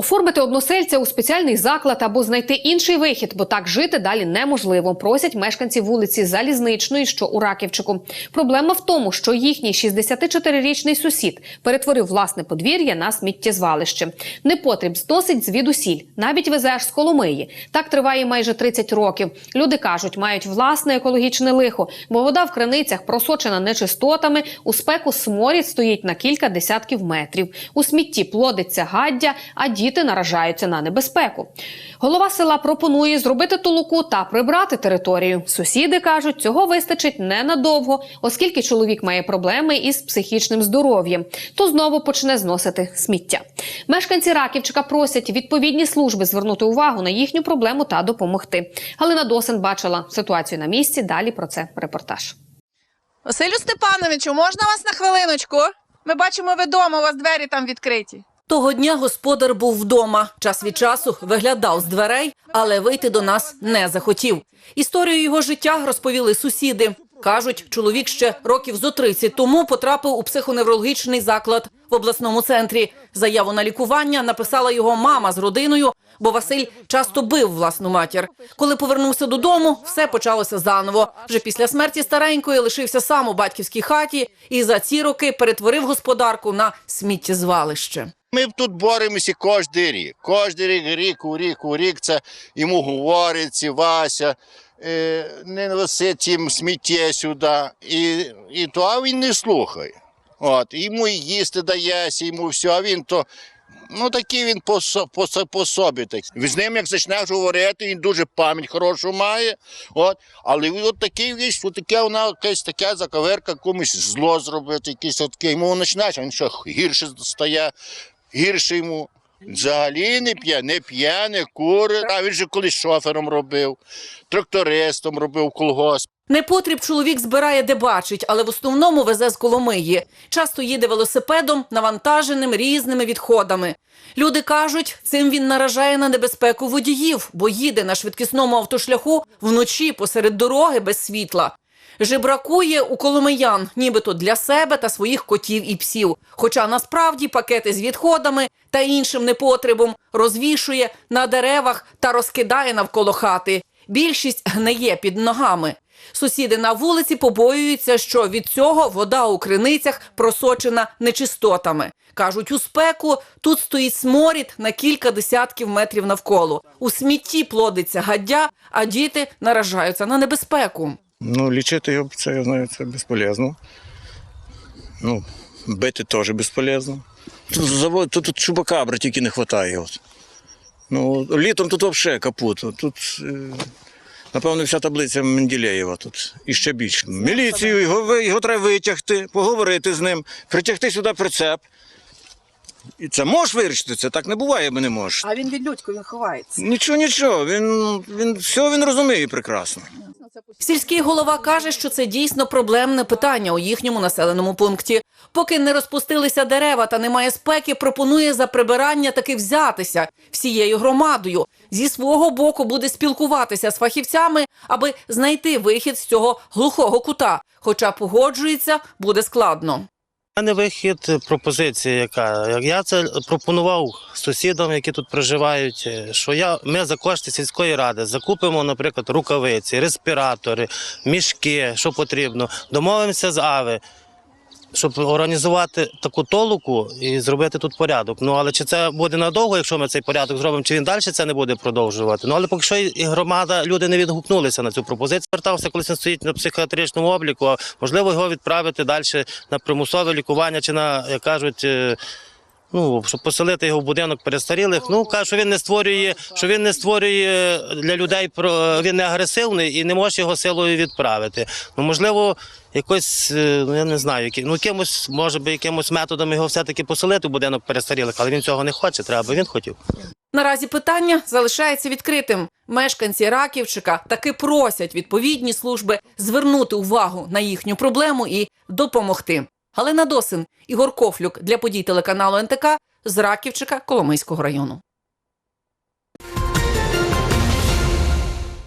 Оформити односельця у спеціальний заклад або знайти інший вихід, бо так жити далі неможливо. Просять мешканці вулиці Залізничної, що у Раківчику. Проблема в тому, що їхній 64-річний сусід перетворив власне подвір'я на сміттєзвалище. Непотріб зносить звідусіль, навіть везе аж з Коломиї. Так триває майже 30 років. Люди кажуть, мають власне екологічне лихо, бо вода в криницях просочена нечистотами, у спеку сморід стоїть на кілька десятків метрів. У смітті плодиться гаддя, а діти наражаються на небезпеку. Голова села пропонує зробити толоку та прибрати територію. Сусіди кажуть, цього вистачить ненадовго, оскільки чоловік має проблеми із психічним здоров'ям, то знову почне зносити сміття. Мешканці Раківчика просять відповідні служби звернути увагу на їхню проблему та допомогти. Галина Досин бачила ситуацію на місці. Далі про це репортаж. Василю Степановичу, можна вас на хвилиночку? Ми бачимо, ви вдома, у вас двері там відкриті. Того дня господар був вдома. Час від часу виглядав з дверей, але вийти до нас не захотів. Історію його життя розповіли сусіди. Кажуть, чоловік ще років зо 30 тому потрапив у психоневрологічний заклад в обласному центрі. Заяву на лікування написала його мама з родиною, бо Василь часто бив власну матір. Коли повернувся додому, все почалося заново. Вже після смерті старенької лишився сам у батьківській хаті і за ці роки перетворив господарку на сміттєзвалище. Ми тут боремося кожен рік. Кожен рік, рік у рік у рік це йому говориться, Вася, е, не неси цим сміття сюди. І, і то а він не слухає. От, йому і їсти дається, йому все, а він то. Ну, такий він по, по, по собі. Так. З ним, як почнеш говорити, він дуже пам'ять хорошу має. От. Але от такий віч, от таке вона якась така заковерка, комусь зло зробити, якийсь от такий. Йому починаєш, він ще гірше стає, гірше йому. Взагалі не п'є, не п'є, не кури. А він же колись шофером робив, трактористом робив колгосп. Непотріб чоловік збирає де бачить, але в основному везе з Коломиї. Часто їде велосипедом, навантаженим різними відходами. Люди кажуть, цим він наражає на небезпеку водіїв, бо їде на швидкісному автошляху вночі посеред дороги без світла. Жебракує у коломиян, нібито для себе та своїх котів і псів. Хоча насправді пакети з відходами та іншим непотребом розвішує на деревах та розкидає навколо хати. Більшість гниє під ногами. Сусіди на вулиці побоюються, що від цього вода у криницях просочена нечистотами. Кажуть, у спеку тут стоїть сморід на кілька десятків метрів навколо. У смітті плодиться гаддя, а діти наражаються на небезпеку. Ну, лічити його це я знаю, це безполезно. Ну, бити теж безполезно. Тут завод, тут, тут чубакабри тільки не вистачає. От. Ну, літом тут взагалі капут. Тут, е, напевно, вся таблиця Менделєєва тут і ще більше. Міліцію, його, його треба витягти, поговорити з ним, притягти сюди прицеп. І це можеш вирішити, це так не буває, бо не можеш. А він від людько, він ховається. Нічого, нічого, він, він все він розуміє прекрасно. Сільський голова каже, що це дійсно проблемне питання у їхньому населеному пункті. Поки не розпустилися дерева та немає спеки, пропонує за прибирання таки взятися всією громадою. Зі свого боку буде спілкуватися з фахівцями, аби знайти вихід з цього глухого кута. Хоча погоджується, буде складно. Мене вихід, пропозиція, яка я це пропонував сусідам, які тут проживають, е, що я ми за кошти сільської ради закупимо, наприклад, рукавиці, респіратори, мішки, що потрібно. Домовимося з АВИ, щоб організувати таку толоку і зробити тут порядок. Ну але чи це буде надовго, якщо ми цей порядок зробимо, чи він далі це не буде продовжувати? Ну але поки що і громада люди не відгукнулися на цю пропозицію. Звертався, коли він стоїть на психіатричному обліку. Можливо, його відправити далі на примусове лікування чи на як кажуть. Ну, щоб поселити його в будинок перестарілих. Ну каже, що він не створює, що він не створює для людей він не агресивний і не може його силою відправити. Ну можливо, якось е, ну я не знаю, які ну якимось може би якимось методом його все-таки поселити в будинок перестарілих, але він цього не хоче. Треба, він хотів. Наразі питання залишається відкритим. Мешканці Раківчика таки просять відповідні служби звернути увагу на їхню проблему і допомогти. Галина Досин, Ігор Кофлюк для подій телеканалу НТК з Раківчика Коломийського району.